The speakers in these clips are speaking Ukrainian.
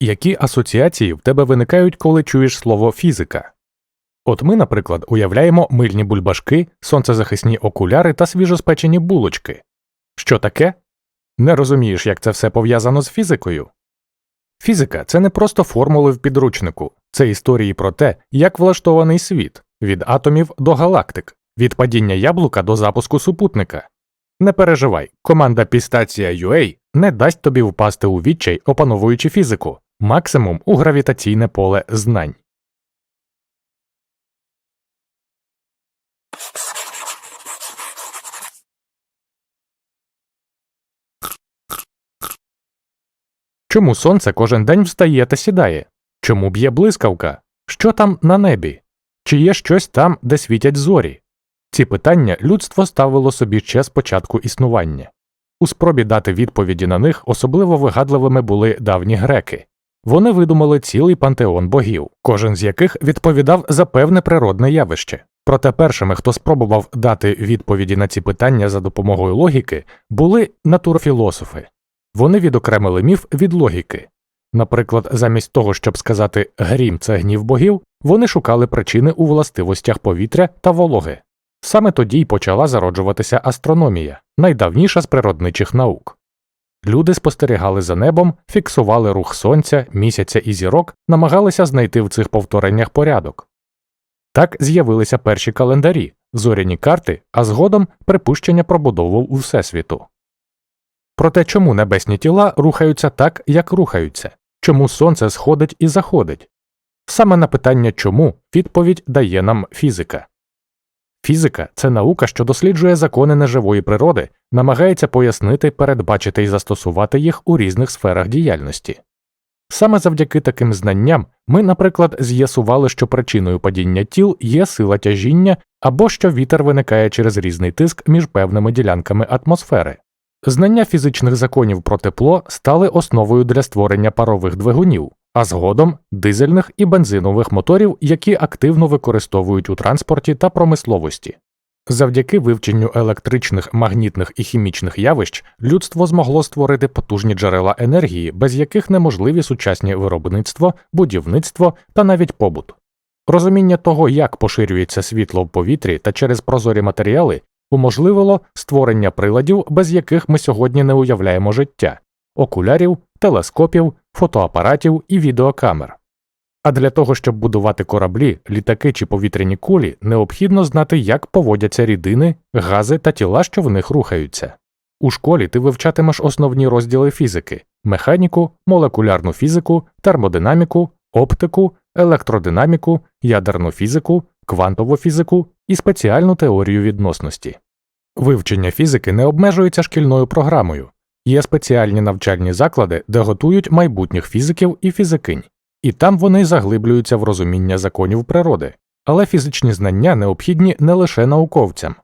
Які асоціації в тебе виникають, коли чуєш слово фізика? От ми, наприклад, уявляємо мильні бульбашки, сонцезахисні окуляри та свіжоспечені булочки. Що таке? Не розумієш, як це все пов'язано з фізикою? Фізика це не просто формули в підручнику, це історії про те, як влаштований світ від атомів до галактик, від падіння яблука до запуску супутника. Не переживай, команда Пістація UA не дасть тобі впасти у відчай, опановуючи фізику, максимум у гравітаційне поле знань. Чому сонце кожен день встає та сідає? Чому б'є блискавка? Що там на небі? Чи є щось там, де світять зорі? Ці питання людство ставило собі ще з початку існування. У спробі дати відповіді на них особливо вигадливими були давні греки. Вони видумали цілий пантеон богів, кожен з яких відповідав за певне природне явище. Проте першими, хто спробував дати відповіді на ці питання за допомогою логіки, були натурофілософи. Вони відокремили міф від логіки. Наприклад, замість того, щоб сказати грім це гнів богів, вони шукали причини у властивостях повітря та вологи. Саме тоді й почала зароджуватися астрономія, найдавніша з природничих наук. Люди спостерігали за небом, фіксували рух сонця, місяця і зірок, намагалися знайти в цих повтореннях порядок. Так з'явилися перші календарі, зоряні карти, а згодом припущення про будову у Всесвіту. Проте чому небесні тіла рухаються так, як рухаються, чому сонце сходить і заходить? Саме на питання чому відповідь дає нам фізика. Фізика це наука, що досліджує закони неживої природи, намагається пояснити, передбачити і застосувати їх у різних сферах діяльності. Саме завдяки таким знанням ми, наприклад, з'ясували, що причиною падіння тіл є сила тяжіння або що вітер виникає через різний тиск між певними ділянками атмосфери. Знання фізичних законів про тепло стали основою для створення парових двигунів, а згодом дизельних і бензинових моторів, які активно використовують у транспорті та промисловості. Завдяки вивченню електричних, магнітних і хімічних явищ людство змогло створити потужні джерела енергії, без яких неможливі сучасні виробництво, будівництво та навіть побут. Розуміння того, як поширюється світло в повітрі та через прозорі матеріали, уможливило створення приладів, без яких ми сьогодні не уявляємо життя окулярів, телескопів, фотоапаратів і відеокамер. А для того, щоб будувати кораблі, літаки чи повітряні кулі, необхідно знати, як поводяться рідини, гази та тіла, що в них рухаються. У школі ти вивчатимеш основні розділи фізики механіку, молекулярну фізику, термодинаміку, оптику, електродинаміку, ядерну фізику, квантову фізику і спеціальну теорію відносності. Вивчення фізики не обмежується шкільною програмою, є спеціальні навчальні заклади, де готують майбутніх фізиків і фізикинь, і там вони заглиблюються в розуміння законів природи, але фізичні знання необхідні не лише науковцям,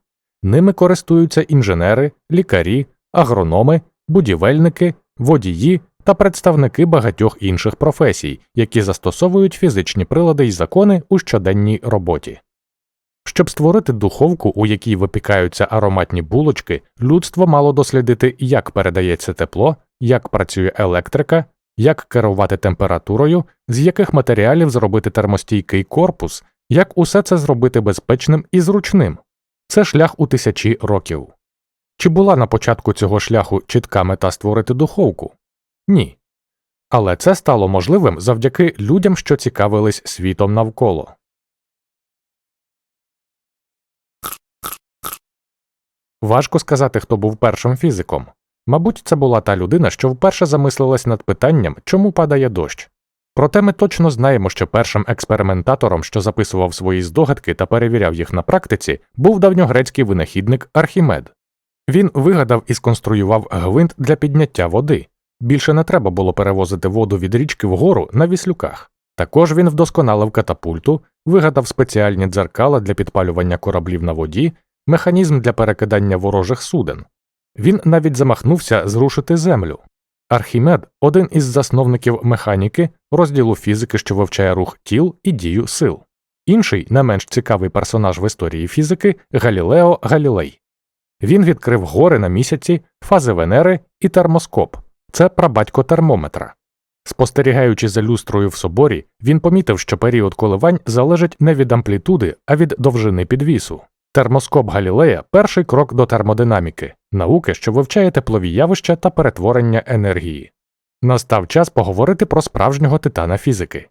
ними користуються інженери, лікарі, агрономи, будівельники, водії та представники багатьох інших професій, які застосовують фізичні прилади й закони у щоденній роботі. Щоб створити духовку, у якій випікаються ароматні булочки, людство мало дослідити, як передається тепло, як працює електрика, як керувати температурою, з яких матеріалів зробити термостійкий корпус, як усе це зробити безпечним і зручним. Це шлях у тисячі років. Чи була на початку цього шляху чітка мета створити духовку? Ні. Але це стало можливим завдяки людям, що цікавились світом навколо. Важко сказати, хто був першим фізиком. Мабуть, це була та людина, що вперше замислилась над питанням, чому падає дощ. Проте ми точно знаємо, що першим експериментатором, що записував свої здогадки та перевіряв їх на практиці, був давньогрецький винахідник Архімед. Він вигадав і сконструював гвинт для підняття води. Більше не треба було перевозити воду від річки вгору на віслюках. Також він вдосконалив катапульту, вигадав спеціальні дзеркала для підпалювання кораблів на воді, механізм для перекидання ворожих суден. Він навіть замахнувся зрушити землю. Архімед один із засновників механіки, розділу фізики, що вивчає рух тіл і дію сил. Інший, не менш цікавий персонаж в історії фізики Галілео Галілей. Він відкрив гори на місяці, фази Венери і термоскоп це прабатько термометра. Спостерігаючи за люстрою в соборі, він помітив, що період коливань залежить не від амплітуди, а від довжини підвісу. Термоскоп Галілея перший крок до термодинаміки, науки, що вивчає теплові явища та перетворення енергії. Настав час поговорити про справжнього титана фізики.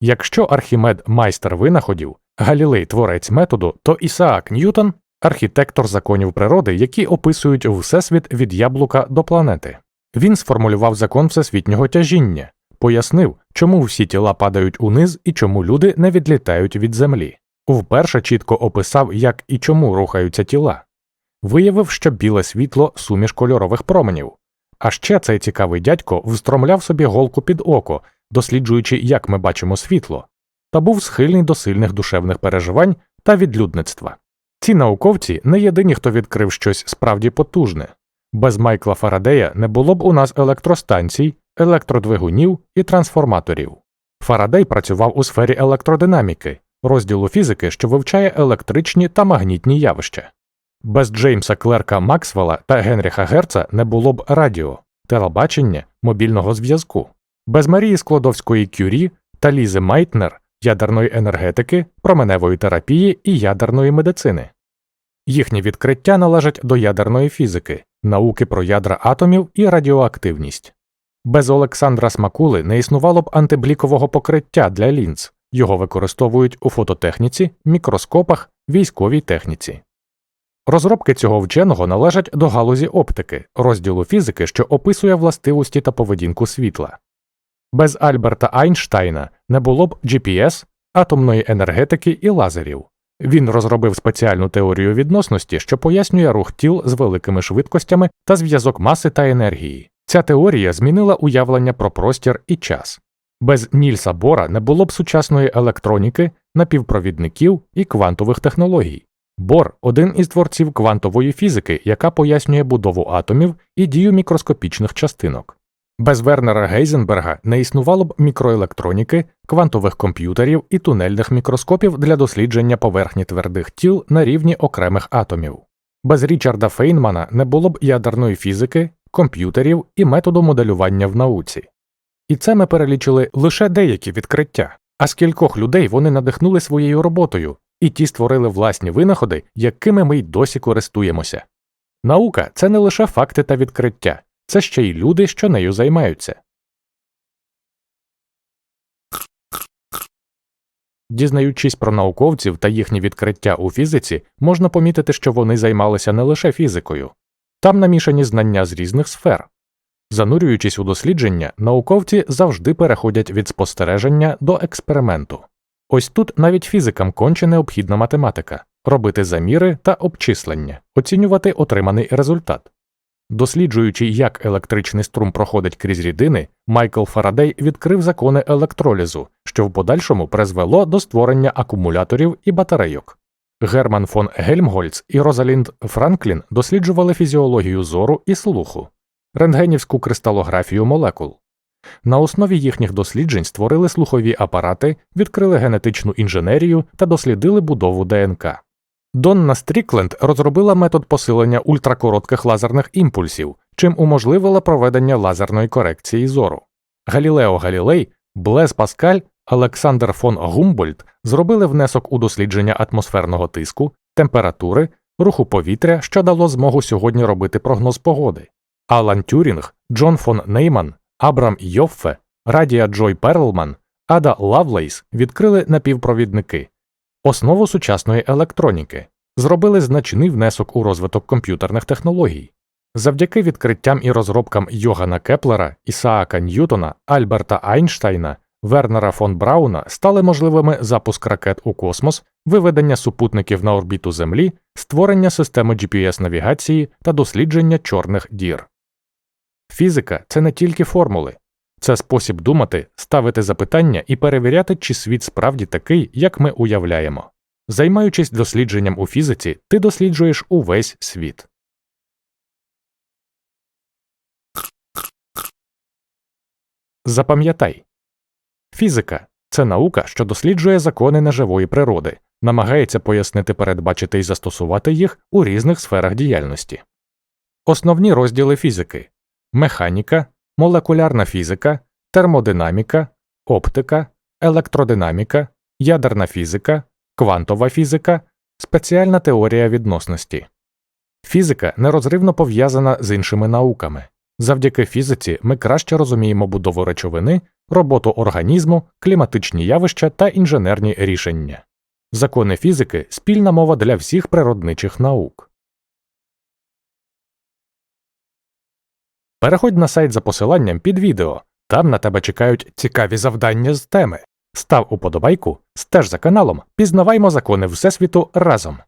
Якщо Архімед майстер винаходів, Галілей творець методу, то Ісаак Ньютон архітектор законів природи, які описують всесвіт від яблука до планети. Він сформулював закон всесвітнього тяжіння, пояснив, чому всі тіла падають униз і чому люди не відлітають від землі. Вперше чітко описав, як і чому рухаються тіла, виявив, що біле світло суміш кольорових променів. А ще цей цікавий дядько встромляв собі голку під око, досліджуючи, як ми бачимо світло, та був схильний до сильних душевних переживань та відлюдництва. Ці науковці не єдині, хто відкрив щось справді потужне. Без Майкла Фарадея не було б у нас електростанцій, електродвигунів і трансформаторів. Фарадей працював у сфері електродинаміки, розділу фізики, що вивчає електричні та магнітні явища. Без Джеймса Клерка Максвелла та Генріха Герца не було б радіо, телебачення, мобільного зв'язку, без Марії Складовської Кюрі та Лізи Майтнер, ядерної енергетики, променевої терапії і ядерної медицини. Їхні відкриття належать до ядерної фізики, науки про ядра атомів і радіоактивність. Без Олександра Смакули не існувало б антиблікового покриття для лінз, його використовують у фототехніці, мікроскопах, військовій техніці. Розробки цього вченого належать до галузі оптики, розділу фізики, що описує властивості та поведінку світла. Без Альберта Айнштайна не було б GPS, атомної енергетики і лазерів. Він розробив спеціальну теорію відносності, що пояснює рух тіл з великими швидкостями та зв'язок маси та енергії. Ця теорія змінила уявлення про простір і час. Без Нільса Бора не було б сучасної електроніки, напівпровідників і квантових технологій. Бор один із творців квантової фізики, яка пояснює будову атомів і дію мікроскопічних частинок. Без Вернера Гейзенберга не існувало б мікроелектроніки, квантових комп'ютерів і тунельних мікроскопів для дослідження поверхні твердих тіл на рівні окремих атомів. Без Річарда Фейнмана не було б ядерної фізики, комп'ютерів і методу моделювання в науці. І це ми перелічили лише деякі відкриття, а скількох людей вони надихнули своєю роботою, і ті створили власні винаходи, якими ми й досі користуємося. Наука це не лише факти та відкриття, це ще й люди, що нею займаються. Дізнаючись про науковців та їхні відкриття у фізиці, можна помітити, що вони займалися не лише фізикою, там намішані знання з різних сфер. Занурюючись у дослідження, науковці завжди переходять від спостереження до експерименту. Ось тут навіть фізикам конче необхідна математика робити заміри та обчислення, оцінювати отриманий результат. Досліджуючи, як електричний струм проходить крізь рідини, Майкл Фарадей відкрив закони електролізу, що в подальшому призвело до створення акумуляторів і батарейок. Герман фон Гельмгольц і Розалінд Франклін досліджували фізіологію зору і слуху, рентгенівську кристалографію молекул. На основі їхніх досліджень створили слухові апарати, відкрили генетичну інженерію та дослідили будову ДНК. Донна Стрікленд розробила метод посилення ультракоротких лазерних імпульсів, чим уможливила проведення лазерної корекції зору. Галілео Галілей, Блес Паскаль, Олександр фон Гумбольд зробили внесок у дослідження атмосферного тиску, температури, руху повітря, що дало змогу сьогодні робити прогноз погоди. Алан Тюрінг, Джон фон Нейман, Абрам Йоффе, Радія Джой Перлман, Ада Лавлейс відкрили напівпровідники, основу сучасної електроніки, зробили значний внесок у розвиток комп'ютерних технологій. Завдяки відкриттям і розробкам Йогана Кеплера, Ісаака Ньютона, Альберта Айнштайна, Вернера фон Брауна стали можливими запуск ракет у космос, виведення супутників на орбіту Землі, створення системи GPS навігації та дослідження чорних дір. Фізика це не тільки формули, це спосіб думати, ставити запитання і перевіряти, чи світ справді такий, як ми уявляємо. Займаючись дослідженням у фізиці, ти досліджуєш увесь світ. Запам'ятай фізика це наука, що досліджує закони неживої природи, намагається пояснити, передбачити і застосувати їх у різних сферах діяльності. Основні розділи фізики механіка, молекулярна фізика, термодинаміка, оптика, електродинаміка, ядерна фізика, квантова фізика, спеціальна теорія відносності. Фізика нерозривно пов'язана з іншими науками. Завдяки фізиці ми краще розуміємо будову речовини, роботу організму, кліматичні явища та інженерні рішення. Закони фізики спільна мова для всіх природничих наук. Переходь на сайт за посиланням під відео. Там на тебе чекають цікаві завдання з теми. Став уподобайку, стеж за каналом, пізнаваймо закони Всесвіту разом.